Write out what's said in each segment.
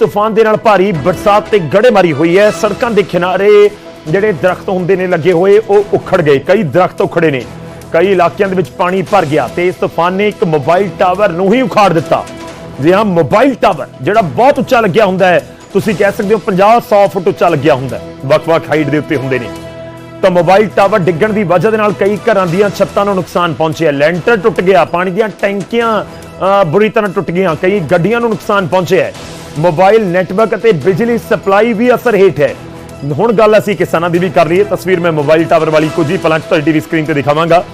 ਤੂਫਾਨ ਦੇ ਨਾਲ ਭਾਰੀ ਬਰਸਾਤ ਤੇ ਗੜੇਮਾਰੀ ਹੋਈ ਹੈ। ਸੜਕਾਂ ਦੇ ਕਿਨਾਰੇ ਜਿਹੜੇ ਦਰਖਤ ਹੁੰਦੇ ਨੇ ਲੱਗੇ ਹੋਏ ਉਹ ਉਖੜ ਗਏ। ਕਈ ਦਰਖਤ ਉਖੜੇ ਨੇ। ਕਈ ਇਲਾਕਿਆਂ ਦੇ ਵਿੱਚ ਪਾਣੀ ਭਰ ਗਿਆ ਤੇ ਇਸ ਤੂਫਾਨ ਨੇ ਇੱਕ ਮੋਬਾਈਲ ਟਾਵਰ ਨੂੰ ਹੀ ਉਖਾੜ ਦਿੱਤਾ। ਜੀ ਹਾਂ ਮੋਬਾਈਲ ਟਾਵਰ ਜਿਹੜਾ ਬਹੁਤ ਉੱਚਾ ਲੱਗਿਆ ਹੁੰਦਾ ਹੈ। ਤੁਸੀਂ ਕਹਿ ਸਕਦੇ ਹੋ 50 100 ਫੁੱਟ ਉੱਚਾ ਲੱਗਿਆ ਹੁੰਦਾ ਹੈ। ਵੱਖ-ਵੱਖ ਹਾਈਟ ਦੇ ਉੱਤੇ ਹੁੰਦੇ ਨੇ। ਤਾਂ ਮੋਬਾਈਲ ਟਾਵਰ ਡਿੱਗਣ ਦੀ ਵਜ੍ਹਾ ਦੇ ਨਾਲ ਕਈ ਘਰਾਂ ਦੀਆਂ ਛੱਤਾਂ ਨੂੰ ਨੁਕਸਾਨ ਪਹੁੰਚਿਆ ਲੈਂਟਰ ਟੁੱਟ ਗਿਆ ਪਾਣੀ ਦੀਆਂ ਟੈਂਕੀਆਂ ਅਹ, ਬੁਰੀ ਤਰ੍ਹਾਂ ਟੁੱਟ ਗਈਆਂ ਕਈ ਗੱਡੀਆਂ ਨੂੰ ਨੁਕਸਾਨ ਪਹੁੰਚਿਆ ਮੋਬਾਈਲ ਨੈਟਵਰਕ ਅਤੇ ਬਿਜਲੀ ਸਪਲਾਈ ਵੀ ਅਸਰ ਹੇਠ ਹੈ। ਹੁਣ ਗੱਲ ਅਸੀਂ ਕਿਸਾਨਾਂ ਦੀ ਵੀ ਕਰ ਲਈਏ। ਤਸਵੀਰ ਮੈਂ ਮੋਬਾਈਲ ਟਾਵਰ ਵਾਲੀ ਕੁਝ ਹੀ ਪਲਾਂ ਤੁਹਾਡੀ ਟੀਵੀ ਸਕਰੀਨ ਤੇ ਦਿਖਾਵਾਂਗਾ।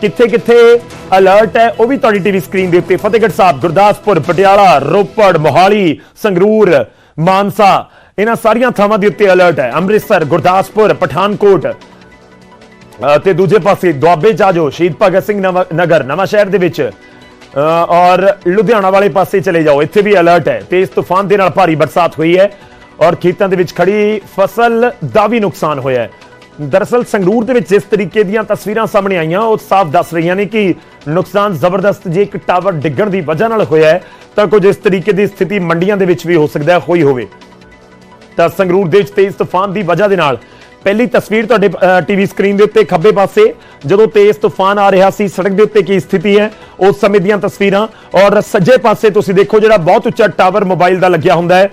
ਕਿੱਥੇ ਕਿੱਥੇ ਅਲਰਟ ਹੈ ਉਹ ਵੀ ਤੁਹਾਡੀ ਟੀਵੀ ਸਕਰੀਨ ਦੇ ਉੱਤੇ। ਫਤਿਹਗੜ੍ਹ ਸਾਹਿਬ ਗੁਰਦਾਸਪੁਰ ਪਟਿਆਲਾ ਰੋਪੜ ਮੋਹਾਲੀ ਸੰਗਰੂਰ ਮਾਨਸਾ। ਇਹਨਾਂ ਸਾਰੀਆਂ ਥਾਵਾਂ ਦੇ ਉੱਤੇ ਅਲਰਟ ਹੈ। ਅੰਮ੍ਰਿਤਸਰ ਗੁਰਦਾਸਪੁਰ ਪਠਾਨਕੋਟ। ਅ, ਤੇ ਦੂਜੇ ਪਾਸੇ ਦੁਆਬੇ ਚ ਜਾਓ। ਸ਼ਹੀਦ ਭਗਤ ਸਿੰਘ ਨਵਾਂ- ਨਗਰ ਨਵਾਂ ਸ਼ਹਿਰ ਦੇ ਵਿੱਚ। ਔਰ ਲੁਧਿਆਣਾ ਵਾਲੇ ਪਾਸੇ ਚਲੇ ਜਾਓ। ਇੱਥੇ ਵੀ ਅਲਰਟ ਹੈ। ਤੇਜ਼ ਤੂਫਾਨ ਦੇ ਨਾਲ ਭਾਰੀ ਬਰਸਾਤ ਹੋਈ ਹੈ ਔਰ ਖੇਤਾਂ ਦੇ ਵਿੱਚ ਖੜੀ ਫਸਲ ਦਾ ਵੀ ਨੁਕਸਾਨ ਹੋਇਆ ਹੈ। ਦਰਅਸਲ ਸੰਗਰੂਰ ਦੇ ਵਿੱਚ ਜਿਸ ਤਰੀਕੇ ਦੀਆਂ ਤਸਵੀਰਾਂ ਸਾਹਮਣੇ ਆਈਆਂ, ਉਹ ਸਾਫ਼ ਦੱਸ ਰਹੀਆਂ ਨੇ ਕਿ ਨੁਕਸਾਨ ਜ਼ਬਰਦਸਤ ਜੇ ਇੱਕ ਟਾਵਰ ਡਿੱਗਣ ਦੀ ਵਜ੍ਹਾ ਨਾਲ ਹੋਇਆ ਹੈ, ਤਾਂ ਕੁਝ ਇਸ ਤਰੀਕੇ ਦੀ ਸਥਿਤੀ ਮੰਡੀਆਂ ਦੇ ਵਿੱਚ ਵੀ ਹੋ ਸਕਦਾ ਹੈ, ਹੋਈ ਹੋਵੇ। ਤਾਂ ਸੰਗਰੂਰ ਦੇ ਵਿੱਚ ਤੇਜ਼ ਤੂਫਾਨ ਦੀ ਵਜ੍ਹਾ ਦੇ ਨਾਲ ਪਹਿਲੀ ਤਸਵੀਰ ਤੁਹਾਡੇ ਟੀਵੀ ਸਕਰੀਨ ਦੇ ਉੱਤੇ ਖੱਬੇ ਪਾਸੇ, ਜਦੋਂ ਤੇਜ਼ ਤੂਫਾਨ ਆ ਰਿਹਾ ਸੀ, ਸੜਕ ਦੇ ਉੱਤੇ ਕੀ ਸਥਿਤੀ ਹੈ, ਉਸ ਸਮੇਂ ਦੀਆਂ ਤਸਵੀਰਾਂ। ਔਰ ਸੱਜੇ ਪਾਸੇ ਤੁਸੀਂ ਦੇਖੋ ਜਿਹੜਾ ਬਹੁਤ ਉੱਚਾ ਟਾਵਰ ਮੋਬਾਈਲ ਦਾ ਲੱਗਿਆ ਹੁੰਦਾ ਹੈ।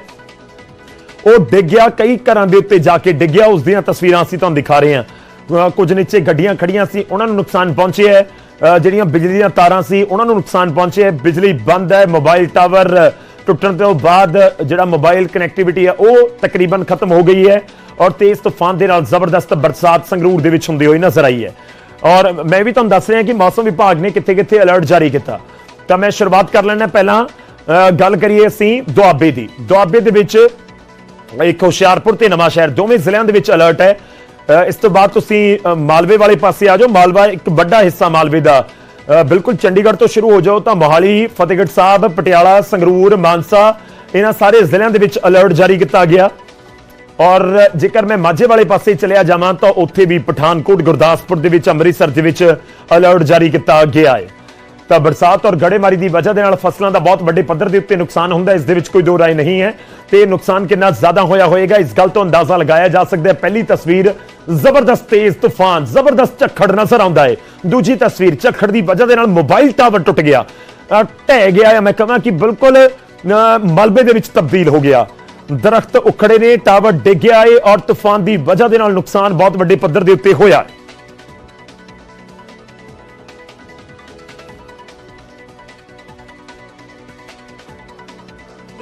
ਉਹ ਡਿੱਗ ਗਿਆ, ਕਈ ਘਰਾਂ ਦੇ ਉੱਤੇ ਜਾ ਕੇ ਡਿੱਗਿਆ ਉਸ ਦੀਆਂ ਤਸਵੀਰਾਂ ਅਸੀਂ ਤੁਹਾਨੂੰ ਦਿਖਾ ਰਹੇ ਹਾਂ। ਕੁਝ ਨੀਚੇ ਗੱਡੀਆਂ ਖੜੀਆਂ ਸੀ, ਉਹਨਾਂ ਨੂੰ ਨੁਕਸਾਨ ਪਹੁੰਚਿਆ ਹੈ। ਜਿਹੜੀਆਂ ਬਿਜਲੀ ਦੀਆਂ ਤਾਰਾਂ ਸੀ, ਉਹਨਾਂ ਨੂੰ ਨੁਕਸਾਨ ਪਹੁੰਚਿਆ ਹੈ। ਬਿਜਲੀ ਬੰਦ ਹੈ, ਮੋਬਾਈਲ ਟਾਵਰ ਟੁੱਟਣ ਤੋਂ ਬਾਅਦ ਜਿਹੜਾ ਮੋਬਾਈਲ ਕਨੈਕਟੀਵਿਟੀ ਹੈ, ਉਹ ਤਕਰੀਬਨ ਖਤਮ ਹੋ ਗਈ ਹੈ। ਔਰ ਤੇਜ਼ ਤੂਫਾਨ ਦੇ ਨਾਲ ਜ਼ਬਰਦਸਤ ਬਰਸਾਤ ਸੰਗਰੂਰ ਦੇ ਵਿੱਚ ਹੁੰਦੀ ਹੋਈ ਨਜ਼ਰ ਆਈ ਹੈ। ਔਰ ਮੈਂ ਵੀ ਤੁਹਾਨੂੰ ਦੱਸ ਰਿਹਾ ਕਿ ਮੌਸਮ ਵਿਭਾਗ ਨੇ ਕਿੱਥੇ-ਕਿੱਥੇ ਅਲਰਟ ਜਾਰੀ ਕੀਤਾ। ਤਾਂ ਮੈਂ ਸ਼ੁਰੂਆਤ ਕਰ ਲੈਣਾ ਪਹਿਲਾਂ ਗੱਲ ਕਰੀਏ ਅਸੀਂ ਦੁਆਬੇ ਦੀ। ਦੁਆਬੇ ਦੇ ਵਿੱਚ ਇੱਕ ਹੁਸ਼ਿਆਰਪੁਰ ਤੇ ਨਵਾਂ ਸ਼ਹਿਰ, ਦੋਵੇਂ ਜ਼ਿਲ੍ਹਿਆਂ ਦੇ ਵਿੱਚ ਅਲਰਟ ਹੈ। ਇਸ ਤੋਂ ਬਾਅਦ ਤੁਸੀਂ ਮਾਲਵੇ ਵਾਲੇ ਪਾਸੇ ਆ ਜਾਓ। ਮਾਲਵਾ ਇੱਕ ਵੱਡਾ ਹਿੱਸਾ ਮਾਲਵੇ ਦਾ। ਬਿਲਕੁਲ ਚੰਡੀਗੜ੍ਹ ਤੋਂ ਸ਼ੁਰੂ ਹੋ ਜਾਓ ਤਾਂ ਮੋਹਾਲੀ, ਫਤਿਹਗੜ੍ਹ ਸਾਹਿਬ, ਪਟਿਆਲਾ, ਸੰਗਰੂਰ, ਮਾਨਸਾ, ਇਹਨਾਂ ਸਾਰੇ ਜ਼ਿਲ੍ਹਿਆਂ ਦੇ ਵਿੱਚ ਅਲਰਟ ਜਾਰੀ ਕੀਤਾ ਗਿਆ। ਔਰ ਜੇਕਰ ਮੈਂ ਮਾਝੇ ਵਾਲੇ ਪਾਸੇ ਚਲਿਆ ਜਾਵਾਂ ਤਾਂ ਉੱਥੇ ਵੀ ਪਠਾਨਕੋਟ ਗੁਰਦਾਸਪੁਰ ਦੇ ਵਿੱਚ ਅੰਮ੍ਰਿਤਸਰ ਦੇ ਵਿੱਚ ਅਲਰਟ ਜਾਰੀ ਕੀਤਾ ਗਿਆ ਹੈ। ਤਾਂ ਬਰਸਾਤ ਔਰ ਗੜੇਮਾਰੀ ਦੀ ਵਜ੍ਹਾ ਦੇ ਨਾਲ ਫਸਲਾਂ ਦਾ ਬਹੁਤ ਵੱਡੇ ਪੱਧਰ ਦੇ ਉੱਤੇ ਨੁਕਸਾਨ ਹੁੰਦਾ ਇਸ ਦੇ ਵਿੱਚ ਕੋਈ ਦੋ ਰਾਏ ਨਹੀਂ ਹੈ। ਤੇ ਨੁਕਸਾਨ ਕਿੰਨਾ ਜ਼ਿਆਦਾ ਹੋਇਆ ਹੋਏਗਾ ਇਸ ਗੱਲ ਤੋਂ ਅੰਦਾਜ਼ਾ ਲਗਾਇਆ ਜਾ ਸਕਦਾ ਹੈ। ਪਹਿਲੀ ਤਸਵੀਰ ਜ਼ਬਰਦਸਤ ਤੇਜ਼ ਤੂਫਾਨ ਜ਼ਬਰਦਸਤ ਝੱਖੜ ਨਜ਼ਰ ਆਉਂਦਾ ਹੈ। ਦੂਜੀ ਤਸਵੀਰ ਝੱਖੜ ਦੀ ਵਜ੍ਹਾ ਦੇ ਨਾਲ ਮੋਬਾਈਲ ਟਾਵਰ ਟੁੱਟ ਗਿਆ। ਅ, ਢਹਿ ਗਿਆ ਹੈ ਮੈਂ ਕਹਾਂ ਕਿ ਬਿਲਕੁਲ ਮਲਬੇ ਦੇ ਵਿੱਚ ਤਬਦੀਲ ਹੋ ਗਿਆ। ਦਰਖਤ ਉਖੜੇ ਨੇ, ਟਾਵਰ ਡਿੱਗਿਆ ਏ ਔਰ ਤੂਫਾਨ ਦੀ ਵਜ੍ਹਾ ਦੇ ਨਾਲ ਨੁਕਸਾਨ ਬਹੁਤ ਵੱਡੇ ਪੱਧਰ ਦੇ ਉੱਤੇ ਹੋਇਆ। ਹੈ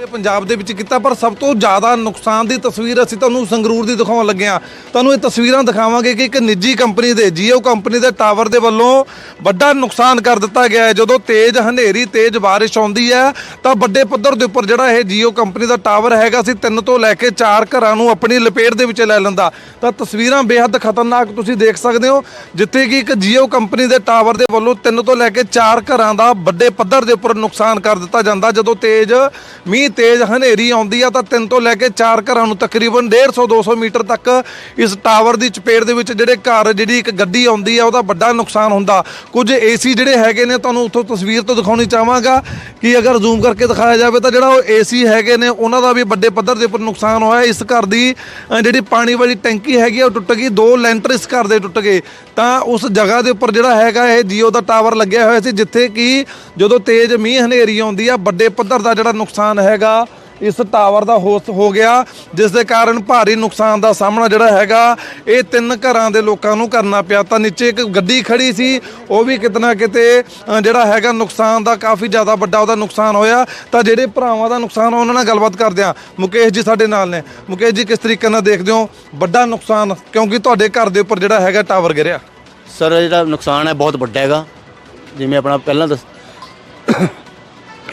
ਪੂਰੇ ਪੰਜਾਬ ਦੇ ਵਿੱਚ ਕੀਤਾ, ਪਰ ਸਭ ਤੋਂ ਜ਼ਿਆਦਾ ਨੁਕਸਾਨ ਦੀ ਤਸਵੀਰ ਅਸੀਂ ਤੁਹਾਨੂੰ ਸੰਗਰੂਰ ਦੀ ਦਿਖਾਉਣ ਲੱਗੇ ਹਾਂ। ਤੁਹਾਨੂੰ ਇਹ ਤਸਵੀਰਾਂ ਦਿਖਾਵਾਂਗੇ ਕਿ ਇੱਕ ਨਿੱਜੀ ਕੰਪਨੀ ਦੇ, ਜੀਓ ਕੰਪਨੀ ਦੇ ਟਾਵਰ ਦੇ ਵੱਲੋਂ ਵੱਡਾ ਨੁਕਸਾਨ ਕਰ ਦਿੱਤਾ ਗਿਆ ਹੈ। ਜਦੋਂ ਤੇਜ਼ ਹਨੇਰੀ, ਤੇਜ਼ ਬਾਰਿਸ਼ ਆਉਂਦੀ ਹੈ, ਤਾਂ ਵੱਡੇ ਪੱਧਰ ਦੇ ਉੱਪਰ ਜਿਹੜਾ ਇਹ ਜੀਓ ਕੰਪਨੀ ਦਾ ਟਾਵਰ ਹੈਗਾ ਸੀ ਤਿੰਨ ਤੋਂ ਲੈ ਕੇ ਚਾਰ ਘਰਾਂ ਨੂੰ ਆਪਣੀ ਲਪੇਟ ਦੇ ਵਿੱਚ ਲੈ ਲੈਂਦਾ। ਤਾਂ ਤਸਵੀਰਾਂ ਬੇਹੱਦ ਖਤਰਨਾਕ ਤੁਸੀਂ ਦੇਖ ਸਕਦੇ ਹੋ, ਜਿੱਥੇ ਕਿ ਇੱਕ ਜੀਓ ਕੰਪਨੀ ਦੇ ਟਾਵਰ ਦੇ ਵੱਲੋਂ ਤਿੰਨ ਤੋਂ ਲੈ ਕੇ ਚਾਰ ਘਰਾਂ ਦਾ ਵੱਡੇ ਪੱਧਰ ਦੇ ਉੱਪਰ ਨੁਕਸਾਨ ਕਰ ਦਿੱਤਾ ਜਾਂਦਾ। ਜਦੋਂ ਤੇਜ਼ ਮੀਂਹ ਤੇਜ਼ ਹਨੇਰੀ ਆਉਂਦੀ ਆ ਤਾਂ ਤਿੰਨ ਤੋਂ ਲੈ ਕੇ ਚਾਰ ਘਰਾਂ ਨੂੰ ਤਕਰੀਬਨ 150 200 ਮੀਟਰ ਤੱਕ ਇਸ ਟਾਵਰ ਦੀ ਚਪੇਟ ਦੇ ਵਿੱਚ ਜਿਹੜੇ ਘਰ, ਜਿਹੜੀ ਇੱਕ ਗੱਡੀ ਆਉਂਦੀ ਆ, ਉਹਦਾ ਵੱਡਾ ਨੁਕਸਾਨ ਹੁੰਦਾ। ਕੁਝ ਏਸੀ ਜਿਹੜੇ ਹੈਗੇ ਨੇ, ਤੁਹਾਨੂੰ ਉੱਥੋਂ ਤਸਵੀਰ ਤੋਂ ਦਿਖਾਉਣੀ ਚਾਹਾਂਗਾ ਕਿ ਅਗਰ ਜ਼ੂਮ ਕਰਕੇ ਦਿਖਾਇਆ ਜਾਵੇ ਤਾਂ ਜਿਹੜਾ ਉਹ ਏਸੀ ਹੈਗੇ ਨੇ, ਉਹਨਾਂ ਦਾ ਵੀ ਵੱਡੇ ਪੱਧਰ ਦੇ ਉੱਪਰ ਨੁਕਸਾਨ ਹੋਇਆ। ਇਸ ਘਰ ਦੀ ਜਿਹੜੀ ਪਾਣੀ ਵਾਲੀ ਟੈਂਕੀ ਹੈਗੀ ਆ, ਉਹ ਟੁੱਟ ਗਈ। ਦੋ ਲੈਂਟਰ ਇਸ ਘਰ ਦੇ ਟੁੱਟ ਗਏ। ਤਾਂ ਉਸ ਜਗ੍ਹਾ ਦੇ ਉੱਪਰ ਜਿਹੜਾ ਹੈਗਾ, ਇਹ ਜੀਓ ਦਾ ਟਾਵਰ ਲੱਗਿਆ ਹੋਇਆ ਸੀ, ਜਿੱਥੇ ਕਿ ਜਦੋਂ ਤੇਜ਼ ਮੀਂਹ ਹਨੇਰੀ ਆਉਂਦੀ ਆ, ਵੱਡੇ ਪੱਧਰ ਦਾ ਜਿਹੜਾ ਨੁਕਸਾਨ ਹੈਗਾ ਇਸ ਟਾਵਰ ਦਾ ਹੋਸ ਹੋ ਗਿਆ ਜਿਸ ਦੇ ਕਾਰਨ ਭਾਰੀ ਨੁਕਸਾਨ ਦਾ ਸਾਹਮਣਾ ਜਿਹੜਾ ਹੈਗਾ ਇਹ ਤਿੰਨ ਘਰਾਂ ਦੇ ਲੋਕਾਂ ਨੂੰ ਕਰਨਾ ਪਿਆ। ਤਾਂ ਨੀਚੇ ਇੱਕ ਗੱਡੀ ਖੜੀ ਸੀ ਉਹ ਵੀ ਕਿਤਨਾ ਕਿਤੇ ਅ, ਜਿਹੜਾ ਹੈਗਾ ਨੁਕਸਾਨ ਦਾ ਕਾਫੀ ਜ਼ਿਆਦਾ ਵੱਡਾ ਉਹਦਾ ਨੁਕਸਾਨ ਹੋਇਆ। ਤਾਂ ਜਿਹੜੇ ਭਰਾਵਾਂ ਦਾ ਨੁਕਸਾਨ ਉਹਨਾਂ ਨਾਲ ਗੱਲਬਾਤ ਕਰਦੇ ਆ ਮੁਕੇਸ਼ ਜੀ ਸਾਡੇ ਨਾਲ ਨੇ। ਮੁਕੇਸ਼ ਜੀ ਕਿਸ ਤਰੀਕੇ ਨਾਲ ਦੇਖਦੇ ਹੋ? ਵੱਡਾ ਨੁਕਸਾਨ ਕਿਉਂਕਿ ਤੁਹਾਡੇ ਘਰ ਦੇ ਉੱਪਰ ਜਿਹੜਾ ਹੈਗਾ ਟਾਵਰ ਗਿਰਿਆ। ਸਰ ਜਿਹੜਾ ਨੁਕਸਾਨ ਹੈ ਬਹੁਤ ਵੱਡਾ ਹੈਗਾ। ਜਿਵੇਂ ਆਪਣਾ ਪਹਿਲਾਂ ਦੱਸ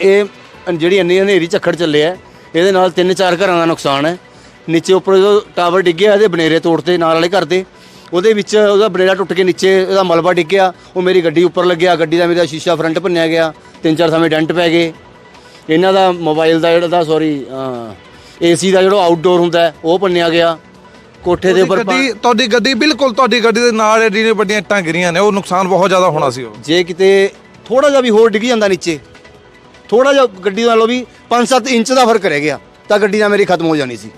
ਇਹ ਜਿਹੜੀ ਇੰਨੀ ਹਨੇਰੀ ਝੱਖੜ ਚੱਲਿਆ ਇਹਦੇ ਨਾਲ ਤਿੰਨ ਚਾਰ ਘਰਾਂ ਦਾ ਨੁਕਸਾਨ ਹੈ। ਨੀਚੇ ਉੱਪਰ ਜਦੋਂ ਟਾਵਰ ਡਿੱਗਿਆ ਇਹਦੇ ਬਨੇਰੇ ਤੋੜਤੇ ਨਾਲ ਵਾਲੇ ਘਰ ਦੇ। ਉਹਦੇ ਵਿੱਚ ਉਹਦਾ ਬਨੇਰਾ ਟੁੱਟ ਕੇ ਨੀਚੇ ਉਹਦਾ ਮਲਬਾ ਡਿੱਗਿਆ ਉਹ ਮੇਰੀ ਗੱਡੀ ਉੱਪਰ ਲੱਗਿਆ ਗੱਡੀ ਦਾ ਮੇਰਾ ਸ਼ੀਸ਼ਾ ਫਰੰਟ ਭੰਨਿਆ ਗਿਆ ਤਿੰਨ ਚਾਰ ਸਮੇਂ ਡੈਂਟ ਪੈ ਗਏ। ਇਹਨਾਂ ਦਾ ਮੋਬਾਈਲ ਦਾ ਜਿਹੜਾ ਦਾ ਸੌਰੀ ਏਸੀ ਦਾ ਜਿਹੜਾ ਆਊਟਡੋਰ ਹੁੰਦਾ ਉਹ ਭੰਨਿਆ ਗਿਆ। ਕੋਠੇ ਦੇ ਉੱਪਰ ਗੱਡੀ ਤੁਹਾਡੀ ਗੱਡੀ ਬਿਲਕੁਲ ਤੁਹਾਡੀ ਗੱਡੀ ਦੇ ਨਾਲ ਐਡੀਆਂ ਵੱਡੀਆਂ ਇੱਟਾਂ ਗਿਰੀਆਂ ਨੇ ਉਹ ਨੁਕਸਾਨ ਬਹੁਤ ਜ਼ਿਆਦਾ ਹੋਣਾ ਸੀ ਉਹ। ਜੇ ਕਿਤੇ ਥੋੜਾ ਜਿਹਾ ਵੀ ਹੋਰ ਡਿੱਗ ਜਾਂਦਾ ਨੀਚੇ ਥੋੜਾ ਜਿਹਾ ਗੱਡੀ ਨਾਲੋਂ ਵੀ 5-7 ਇੰਚ ਦਾ ਫ਼ਰਕ ਰਹਿ ਗਿਆ, ਤਾਂ ਗੱਡੀ ਤਾਂ ਮੇਰੀ ਖਤਮ ਹੋ ਜਾਣੀ ਸੀ।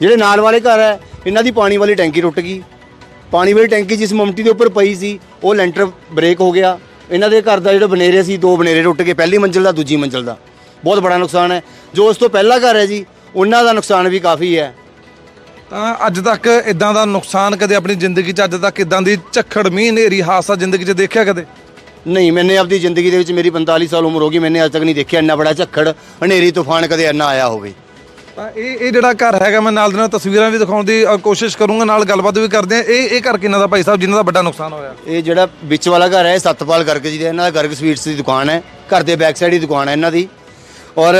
ਜਿਹੜੇ ਨਾਲ ਵਾਲੇ ਘਰ ਹੈ, ਇਹਨਾਂ ਦੀ ਪਾਣੀ ਵਾਲੀ ਟੈਂਕੀ ਟੁੱਟ ਗਈ। ਪਾਣੀ ਵਾਲੀ ਟੈਂਕੀ ਜਿਸ ਮਮਟੀ ਦੇ ਉੱਪਰ ਪਈ ਸੀ, ਉਹ ਲੈਂਟਰ ਬ੍ਰੇਕ ਹੋ ਗਿਆ। ਇਹਨਾਂ ਦੇ ਘਰ ਦਾ ਜਿਹੜਾ ਬਨੇਰੇ ਸੀ, ਦੋ ਬਨੇਰੇ ਟੁੱਟ ਗਏ, ਪਹਿਲੀ ਮੰਜ਼ਿਲ ਦਾ, ਦੂਜੀ ਮੰਜ਼ਿਲ ਦਾ। ਬਹੁਤ ਬੜਾ ਨੁਕਸਾਨ ਹੈ। ਜੋ ਉਸ ਤੋਂ ਪਹਿਲਾ ਘਰ ਹੈ ਜੀ, ਉਹਨਾਂ ਦਾ ਨੁਕਸਾਨ ਵੀ ਕਾਫੀ ਹੈ। ਤਾਂ ਅੱਜ ਤੱਕ ਇਦਾਂ ਦਾ ਨੁਕਸਾਨ ਕਦੇ ਆਪਣੀ ਜ਼ਿੰਦਗੀ 'ਚ, ਅੱਜ ਤੱਕ ਇਦਾਂ ਦੀ ਝੱਖੜ, ਮੀਂਹ, ਹਨੇਰੀ, ਹਾਦਸਾ ਜ਼ਿੰਦਗੀ 'ਚ ਦੇਖਿਆ ਕਦੇ? ਨਹੀਂ ਮੈਨੇ ਆਪਣੀ ਜ਼ਿੰਦਗੀ ਦੇ ਵਿੱਚ ਮੇਰੀ 45 ਸਾਲ ਉਮਰ ਹੋ ਗਈ ਮੈਨੇ ਅੱਜ ਤੱਕ ਨਹੀਂ ਦੇਖਿਆ ਇੰਨਾ ਬੜਾ ਝੱਖੜ ਹਨੇਰੀ ਤੂਫਾਨ ਕਦੇ ਇੰਨਾ ਆਇਆ ਹੋਵੇ। ਤਾਂ ਇਹ ਇਹ ਜਿਹੜਾ ਘਰ ਹੈਗਾ ਮੈਂ ਨਾਲ ਦੇ ਨਾਲ ਤਸਵੀਰਾਂ ਵੀ ਦਿਖਾਉਣ ਦੀ ਅ, ਕੋਸ਼ਿਸ਼ ਕਰੂੰਗਾ ਨਾਲ ਗੱਲਬਾਤ ਵੀ ਕਰਦੇ ਆ ਇਹ ਇਹ ਘਰ ਕਿੰਨਾ ਦਾ ਭਾਈ ਸਾਹਿਬ ਜਿਨ੍ਹਾਂ ਦਾ ਵੱਡਾ ਨੁਕਸਾਨ ਹੋਇਆ? ਇਹ ਜਿਹੜਾ ਵਿੱਚ ਵਾਲਾ ਘਰ ਹੈ ਇਹ ਸਤਪਾਲ ਗਰਗ ਜੀ ਦਾ ਇਹਨਾਂ ਦਾ ਗਰਗ ਸਵੀਟਸ ਦੀ ਦੁਕਾਨ ਹੈ ਘਰ ਦੇ ਬੈਕ ਸਾਈਡ ਹੀ ਦੁਕਾਨ ਹੈ ਇਹਨਾਂ ਦੀ। ਔਰ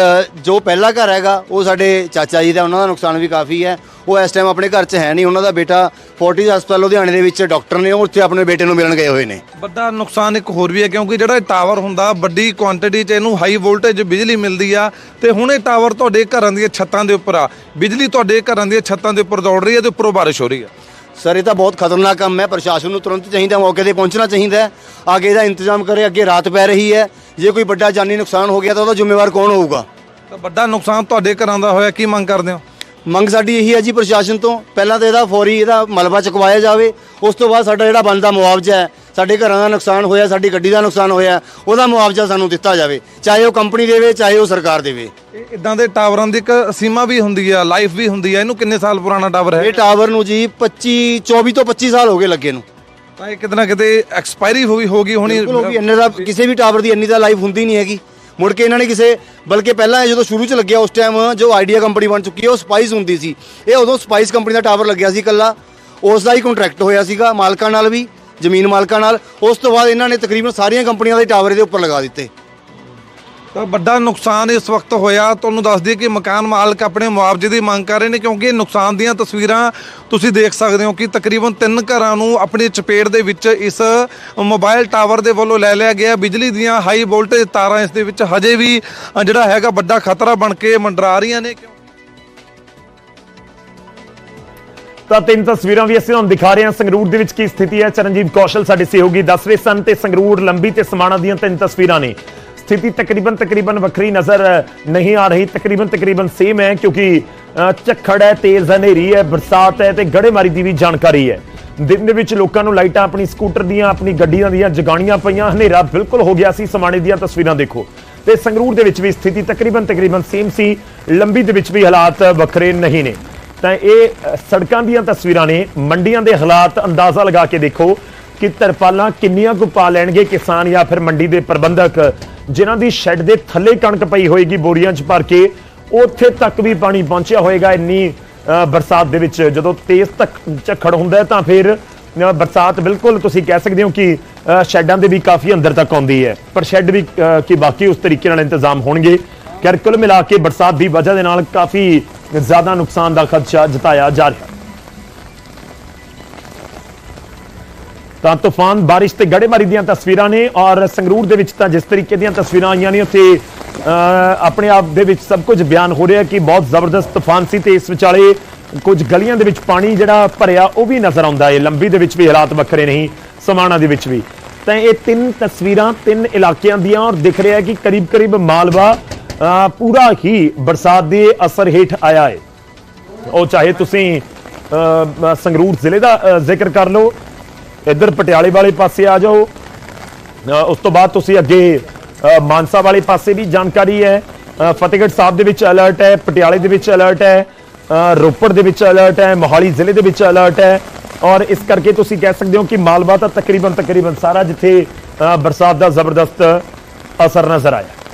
ਜੋ ਪਹਿਲਾ ਘਰ ਹੈਗਾ ਉਹ ਸਾਡੇ ਚਾਚਾ ਜੀ ਦਾ ਉਹਨਾਂ ਦਾ ਨੁਕਸਾਨ ਵੀ ਕਾਫੀ ਹੈ। ਉਹ ਇਸ ਟਾਈਮ ਆਪਣੇ ਘਰ 'ਚ ਹੈ ਨਹੀਂ ਉਹਨਾਂ ਦਾ ਬੇਟਾ ਫੋਰਟਿਸ ਹਸਪਤਾਲ ਲੁਧਿਆਣੇ ਦੇ ਵਿੱਚ ਡਾਕਟਰ ਨੇ ਉਹ ਉੱਥੇ ਆਪਣੇ ਬੇਟੇ ਨੂੰ ਮਿਲਣ ਗਏ ਹੋਏ ਨੇ। ਵੱਡਾ ਨੁਕਸਾਨ ਇੱਕ ਹੋਰ ਵੀ ਹੈ ਕਿਉਂਕਿ ਜਿਹੜਾ ਇਹ ਟਾਵਰ ਹੁੰਦਾ ਵੱਡੀ ਕੁਆਂਟੀਟੀ 'ਚ ਇਹਨੂੰ ਹਾਈ ਵੋਲਟੇਜ ਬਿਜਲੀ ਮਿਲਦੀ ਆ ਤੇ ਹੁਣ ਇਹ ਟਾਵਰ ਤੁਹਾਡੇ ਘਰਾਂ ਦੀਆਂ ਛੱਤਾਂ ਦੇ ਉੱਪਰ ਆ। ਬਿਜਲੀ ਤੁਹਾਡੇ ਘਰਾਂ ਦੀਆਂ ਛੱਤਾਂ ਦੇ ਉੱਪਰ ਦੌੜ ਰਹੀ ਹੈ ਤੇ ਉੱਪਰੋਂ ਬਾਰਿਸ਼ ਹੋ ਰਹੀ ਹੈ। ਸਰ ਇਹ ਤਾਂ ਬਹੁਤ ਖਤਰਨਾਕ ਕੰਮ ਹੈ ਪ੍ਰਸ਼ਾਸਨ ਨੂੰ ਤੁਰੰਤ ਚਾਹੀਦਾ ਮੌਕੇ ਤੇ ਪਹੁੰਚਣਾ ਚਾਹੀਦਾ ਹੈ। ਅੱਗੇ ਇਹਦਾ ਇੰਤਜ਼ਾਮ ਕਰੇ ਅੱਗੇ ਰਾਤ ਪੈ ਰਹੀ ਹੈ। ਜੇ ਕੋਈ ਵੱਡਾ ਜਾਨੀ ਨੁਕਸਾਨ ਹੋ ਗਿਆ ਤਾਂ ਉਹਦਾ ਜ਼ਿੰਮੇਵਾਰ ਕੌਣ ਹੋਊਗਾ? ਤਾਂ ਵੱਡਾ ਨੁਕਸਾਨ ਤੁਹਾਡੇ ਘਰਾਂ ਦਾ ਹੋਇਆ ਕੀ ਮੰਗ ਕਰਦੇ ਹੋ? ਮੰਗ ਸਾਡੀ ਇਹੀ ਹੈ ਜੀ ਪ੍ਰਸ਼ਾਸਨ ਤੋਂ ਪਹਿਲਾਂ ਤਾਂ ਇਹਦਾ ਫੌਰੀ ਇਹਦਾ ਮਲਬਾ ਚੁਕਵਾਇਆ ਜਾਵੇ ਉਸ ਤੋਂ ਬਾਅਦ ਸਾਡਾ ਜਿਹੜਾ ਬਣਦਾ ਮੁਆਵਜ਼ਾ ਹੈ ਸਾਡੇ ਘਰਾਂ ਦਾ ਨੁਕਸਾਨ ਹੋਇਆ ਸਾਡੀ ਗੱਡੀ ਦਾ ਨੁਕਸਾਨ ਹੋਇਆ ਉਹਦਾ ਮੁਆਵਜ਼ਾ ਸਾਨੂੰ ਦਿੱਤਾ ਜਾਵੇ ਚਾਹੇ ਉਹ ਕੰਪਨੀ ਦੇਵੇ ਚਾਹੇ ਉਹ ਸਰਕਾਰ ਦੇਵੇ। ਇਹ ਇਦਾਂ ਦੇ ਟਾਵਰਾਂ ਦੀ ਇੱਕ ਸੀਮਾ ਵੀ ਹੁੰਦੀ ਆ ਲਾਈਫ ਵੀ ਹੁੰਦੀ ਆ ਇਹਨੂੰ ਕਿੰਨੇ ਸਾਲ ਪੁਰਾਣਾ ਟਾਵਰ ਹੈ? ਇਹ ਟਾਵਰ ਨੂੰ ਜੀ 25 24 ਤੋਂ 25 ਸਾਲ ਹੋ ਗਏ ਲੱਗੇ ਨੂੰ। ਤਾਂ ਇਹ ਕਿਤੇ ਨਾ ਕਿਤੇ ਐਕਸਪਾਇਰੀ ਹੋ ਗਈ ਹੋਗੀ ਹੋਣੀ ਬਿਲਕੁਲ ਉਹ ਵੀ ਇੰਨੇ ਦਾ ਕਿਸੇ ਵੀ ਟਾਵਰ ਦੀ ਇੰਨੀ ਦਾ ਲਾਈਫ ਹੁੰਦੀ ਨਹੀਂ ਹੈਗੀ। ਮੁੜ ਕੇ ਇਹਨਾਂ ਨੇ ਕਿਸੇ ਬਲਕਿ ਪਹਿਲਾਂ ਜਦੋਂ ਸ਼ੁਰੂ ਚ ਲੱਗਿਆ ਉਸ ਟਾਈਮ ਜੋ ਆਈਡੀਆ ਕੰਪਨੀ ਬਣ ਚੁੱਕੀ ਹੈ ਉਹ ਸਪਾਈਸ ਹੁੰਦੀ ਸੀ। ਇਹ ਉਦੋਂ ਸਪਾਈਸ ਕੰਪਨੀ ਦਾ ਟਾਵਰ ਲੱਗਿਆ ਸੀ ਇਕੱਲਾ। ਉਸ ਦਾ ਹੀ ਕੰਟਰੈਕਟ ਹੋਇਆ ਸੀਗਾ ਮਾਲਕਾਂ ਨਾਲ ਵੀ ਜ਼ਮੀਨ ਮਾਲਕਾਂ ਨਾਲ। ਉਸ ਤੋਂ ਬਾਅਦ ਇਹਨਾਂ ਨੇ ਤਕਰੀਬਨ ਸਾਰੀਆਂ ਕੰਪਨੀਆਂ ਦੇ ਟਾਵਰ ਇਹਦੇ ਉੱਪਰ ਲਗਾ ਦਿੱਤੇ। ਤਾਂ ਵੱਡਾ ਨੁਕਸਾਨ ਇਸ ਵਕਤ ਹੋਇਆ। ਤੁਹਾਨੂੰ ਦੱਸ ਦਈਏ ਕਿ ਮਕਾਨ ਮਾਲਕ ਆਪਣੇ ਮੁਆਵਜ਼ੇ ਦੀ ਮੰਗ ਕਰ ਰਹੇ ਨੇ, ਕਿਉਂਕਿ ਨੁਕਸਾਨ ਦੀਆਂ ਤਸਵੀਰਾਂ ਤੁਸੀਂ ਦੇਖ ਸਕਦੇ ਹੋ ਕਿ ਤਕਰੀਬਨ ਤਿੰਨ ਘਰਾਂ ਨੂੰ ਆਪਣੀ ਚਪੇਟ ਦੇ ਵਿੱਚ ਇਸ ਮੋਬਾਈਲ ਟਾਵਰ ਦੇ ਵੱਲੋਂ ਲੈ ਲਿਆ ਗਿਆ। ਬਿਜਲੀ ਦੀਆਂ ਹਾਈ ਵੋਲਟੇਜ ਤਾਰਾਂ ਇਸ ਦੇ ਵਿੱਚ ਹਜੇ ਵੀ ਜਿਹੜਾ ਹੈਗਾ ਵੱਡਾ ਖਤਰਾ ਬਣ ਕੇ ਮੰਡਰਾ ਰਹੀਆਂ ਨੇ। ਤਾਂ ਤਿੰਨ ਤਸਵੀਰਾਂ ਵੀ ਅਸੀਂ ਤੁਹਾਨੂੰ ਦਿਖਾ ਰਹੇ ਹਾਂ। ਸੰਗਰੂਰ ਦੇ ਵਿੱਚ ਕੀ ਸਥਿਤੀ ਹੈ? ਚਰਨਜੀਤ ਕੌਸ਼ਲ, ਸਾਡੇ ਸਹਿਯੋਗੀ ਦੱਸ ਰਹੇ ਸਨ ਤੇ ਸੰਗਰੂਰ ਲੰਬੀ ਤੇ ਸਮਾਣਾ ਦੀਆਂ ਤਿੰਨ ਤਸਵੀਰਾਂ ਨੇ। ਸਥਿਤੀ ਤਕਰੀਬਨ ਤਕਰੀਬਨ ਵੱਖਰੀ ਨਜ਼ਰ ਨਹੀਂ ਆ ਰਹੀ। ਤਕਰੀਬਨ ਤਕਰੀਬਨ ਸੇਮ ਹੈ, ਕਿਉਂਕਿ ਝੱਖੜ ਹੈ, ਤੇਜ਼ ਹਨੇਰੀ ਹੈ, ਬਰਸਾਤ ਹੈ ਤੇ ਗੜੇਮਾਰੀ ਦੀ ਵੀ ਜਾਣਕਾਰੀ ਹੈ। ਦਿਨ ਦੇ ਵਿੱਚ ਲੋਕਾਂ ਨੂੰ ਲਾਈਟਾਂ, ਆਪਣੀ ਸਕੂਟਰ ਦੀਆਂ, ਆਪਣੀ ਗੱਡੀਆਂ ਦੀਆਂ ਜਗਾਣੀਆਂ ਪਈਆਂ। ਹਨੇਰਾ ਬਿਲਕੁਲ ਹੋ ਗਿਆ ਸੀ, ਸਮਾਣੇ ਦੀਆਂ ਤਸਵੀਰਾਂ ਦੇਖੋ। ਤੇ ਸੰਗਰੂਰ ਦੇ ਵਿੱਚ ਵੀ ਸਥਿਤੀ ਤਕਰੀਬਨ ਤਕਰੀਬਨ ਸੇਮ ਸੀ। ਲੰਬੀ ਦੇ ਵਿੱਚ ਵੀ ਹਾਲਾਤ ਵੱਖਰੇ ਨਹੀਂ ਨੇ। ਤਾਂ ਇਹ ਸੜਕਾਂ ਦੀਆਂ ਤਸਵੀਰਾਂ ਨੇ। ਮੰਡੀਆਂ ਦੇ ਹਾਲਾਤ ਅੰਦਾਜ਼ਾ ਲਗਾ ਕੇ ਦੇਖੋ ਕਿ ਤਰਪਾਲਾਂ ਕਿੰਨੀਆਂ ਕੁ ਪਾ ਲੈਣਗੇ ਕਿਸਾਨ ਜਾਂ ਫਿਰ ਮੰਡੀ ਦੇ ਪ੍ਰਬੰਧਕ। ਜਿਨ੍ਹਾਂ ਦੀ ਸ਼ੈੱਡ ਦੇ ਥੱਲੇ ਕਣਕ ਪਈ ਹੋਏਗੀ ਬੋਰੀਆਂ 'ਚ ਭਰ ਕੇ, ਉੱਥੇ ਤੱਕ ਵੀ ਪਾਣੀ ਪਹੁੰਚਿਆ ਹੋਏਗਾ ਇੰਨੀ ਬਰਸਾਤ ਦੇ ਵਿੱਚ। ਜਦੋਂ ਤੇਜ਼ ਤੱਕ ਝੱਖੜ ਹੁੰਦਾ ਤਾਂ ਫਿਰ ਬਰਸਾਤ ਬਿਲਕੁਲ ਤੁਸੀਂ ਕਹਿ ਸਕਦੇ ਹੋ ਕਿ ਸ਼ੈੱਡਾਂ ਦੇ ਵੀ ਕਾਫੀ ਅੰਦਰ ਤੱਕ ਆਉਂਦੀ ਹੈ। ਪਰ ਸ਼ੈੱਡ ਵੀ ਕਿ ਬਾਕੀ ਉਸ ਤਰੀਕੇ ਨਾਲ ਇੰਤਜ਼ਾਮ ਹੋਣਗੇ। ਖੈਰ ਕੁੱਲ ਮਿਲਾ ਕੇ ਬਰਸਾਤ ਦੀ ਵਜ੍ਹਾ ਦੇ ਨਾਲ ਕਾਫੀ ਜ਼ਿਆਦਾ ਨੁਕਸਾਨ ਦਾ ਖਦਸ਼ਾ ਜਤਾਇਆ ਜਾ ਰਿਹਾ। ਤਾਂ ਤੂਫਾਨ ਬਾਰਿਸ਼ ਤੇ ਗੜੇਮਾਰੀ ਦੀਆਂ ਤਸਵੀਰਾਂ ਨੇ ਔਰ ਸੰਗਰੂਰ ਦੇ ਵਿੱਚ ਤਾਂ ਜਿਸ ਤਰੀਕੇ ਦੀਆਂ ਤਸਵੀਰਾਂ ਆਈਆਂ ਨੇ ਉੱਥੇ ਆਪਣੇ ਆਪ ਦੇ ਵਿੱਚ ਸਭ ਕੁਝ ਬਿਆਨ ਹੋ ਰਿਹਾ ਕਿ ਬਹੁਤ ਜ਼ਬਰਦਸਤ ਤੂਫਾਨ ਸੀ ਤੇ ਇਸ ਵਿਚਾਲੇ ਕੁਝ ਗਲੀਆਂ ਦੇ ਵਿੱਚ ਪਾਣੀ ਜਿਹੜਾ ਭਰਿਆ ਉਹ ਵੀ ਨਜ਼ਰ ਆਉਂਦਾ ਹੈ। ਲੰਬੀ ਦੇ ਵਿੱਚ ਵੀ ਹਾਲਾਤ ਵੱਖਰੇ ਨਹੀਂ ਸਮਾਣਾ ਦੇ ਵਿੱਚ ਵੀ। ਤਾਂ ਇਹ ਤਿੰਨ ਤਸਵੀਰਾਂ ਤਿੰਨ ਇਲਾਕਿਆਂ ਦੀਆਂ ਔਰ ਦਿਖ ਰਿਹਾ ਕਿ ਕਰੀਬ ਕਰੀਬ ਮਾਲਵਾ ਪੂਰਾ ਹੀ ਬਰਸਾਤ ਦੇ ਅਸਰ ਹੇਠ ਆਇਆ ਹੈ। ਉਹ ਚਾਹੇ ਤੁਸੀਂ ਸੰਗਰੂਰ ਜ਼ਿਲ੍ਹੇ ਦਾ ਜ਼ਿਕਰ ਕਰ ਲਓ ਇੱਧਰ ਪਟਿਆਲੇ ਵਾਲੇ ਪਾਸੇ ਆ ਜਾਓ। ਉਸ ਤੋਂ ਬਾਅਦ ਤੁਸੀਂ ਅੱਗੇ ਮਾਨਸਾ ਵਾਲੇ ਪਾਸੇ ਵੀ ਜਾਣਕਾਰੀ ਹੈ। ਫਤਿਹਗੜ੍ਹ ਸਾਹਿਬ ਦੇ ਵਿੱਚ ਅਲਰਟ ਹੈ, ਪਟਿਆਲੇ ਦੇ ਵਿੱਚ ਅਲਰਟ ਹੈ ਰੋਪੜ ਦੇ ਵਿੱਚ ਅਲਰਟ ਹੈ, ਮੋਹਾਲੀ ਜ਼ਿਲ੍ਹੇ ਦੇ ਵਿੱਚ ਅਲਰਟ ਹੈ। ਔਰ ਇਸ ਕਰਕੇ ਤੁਸੀਂ ਕਹਿ ਸਕਦੇ ਹੋ ਕਿ ਮਾਲਵਾ ਤਾਂ ਤਕਰੀਬਨ ਤਕਰੀਬਨ ਸਾਰਾ ਜਿੱਥੇ ਬਰਸਾਤ ਦਾ ਜ਼ਬਰਦਸਤ ਅਸਰ ਨਜ਼ਰ ਆਇਆ।